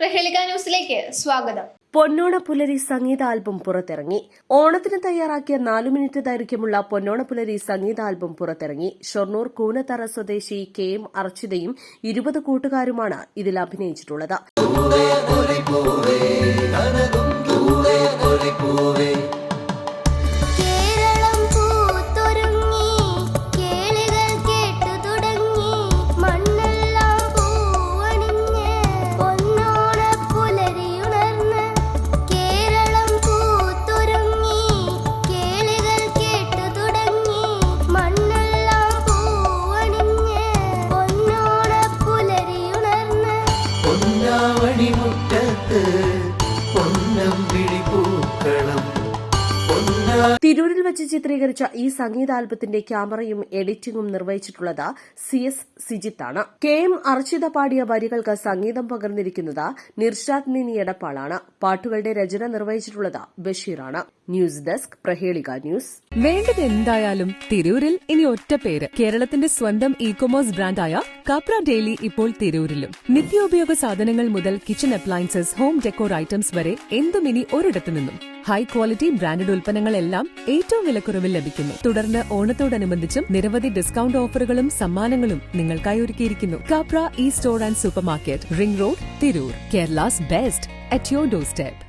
പ്രഹേളിക ന്യൂസിലേക്ക് സ്വാഗതം. പൊന്നോണ പുലരി സംഗീത ആൽബം പുറത്തിറങ്ങി. ഓണത്തിന് തയ്യാറാക്കിയ നാലു മിനിറ്റ് ദൈർഘ്യമുള്ള പൊന്നോണ പുലരി സംഗീത ആൽബം പുറത്തിറങ്ങി. ഷൊർണൂർ കൂനത്തറ സ്വദേശി കെ എം അർച്ചിതയും ഇരുപത് കൂട്ടുകാരുമാണ് ഇതിൽ അഭിനയിച്ചിട്ടുള്ളത്. வடிவ തിരൂരിൽ വെച്ച് ചിത്രീകരിച്ച ഈ സംഗീതാൽബത്തിന്റെ ക്യാമറയും എഡിറ്റിംഗും നിർവഹിച്ചിട്ടുള്ളത് സി എസ് ആണ് കെ എം അർച്ചിത പാടിയ വരികൾക്ക് സംഗീതം പകർന്നിരിക്കുന്നത് നിർഷാദ് നിനി എടപ്പാളാണ്. പാട്ടുകളുടെ രചന നിർവഹിച്ചിട്ടുള്ളത് ബഷീറാണ്. News desk Prahelika news. വേണ്ടത് എന്തായാലും തിരൂരിൽ ഇനി ഒറ്റ പേര്. കേരളത്തിന്റെ സ്വന്തം ഇ കൊമേഴ്സ് ബ്രാൻഡായ കപ്ര ഡെയിലി ഇപ്പോൾ തിരൂരിലും. നിത്യോപയോഗ സാധനങ്ങൾ മുതൽ kitchen appliances home decor items വരെ എന്തും ഇനി ഒരിടത്തു നിന്നും. ഹൈ ക്വാളിറ്റി ബ്രാൻഡഡ് ഉൽപ്പന്നങ്ങളെല്ലാം ഏറ്റവും വിലക്കുറവിൽ ലഭിക്കുന്നു. തുടർന്ന് ഓണത്തോടനുബന്ധിച്ചും നിരവധി ഡിസ്കൗണ്ട് ഓഫറുകളും സമ്മാനങ്ങളും നിങ്ങൾക്കായി ഒരുക്കിയിരിക്കുന്നു. Kapra E store and super market ring road Tirur. Kerala's best at your door step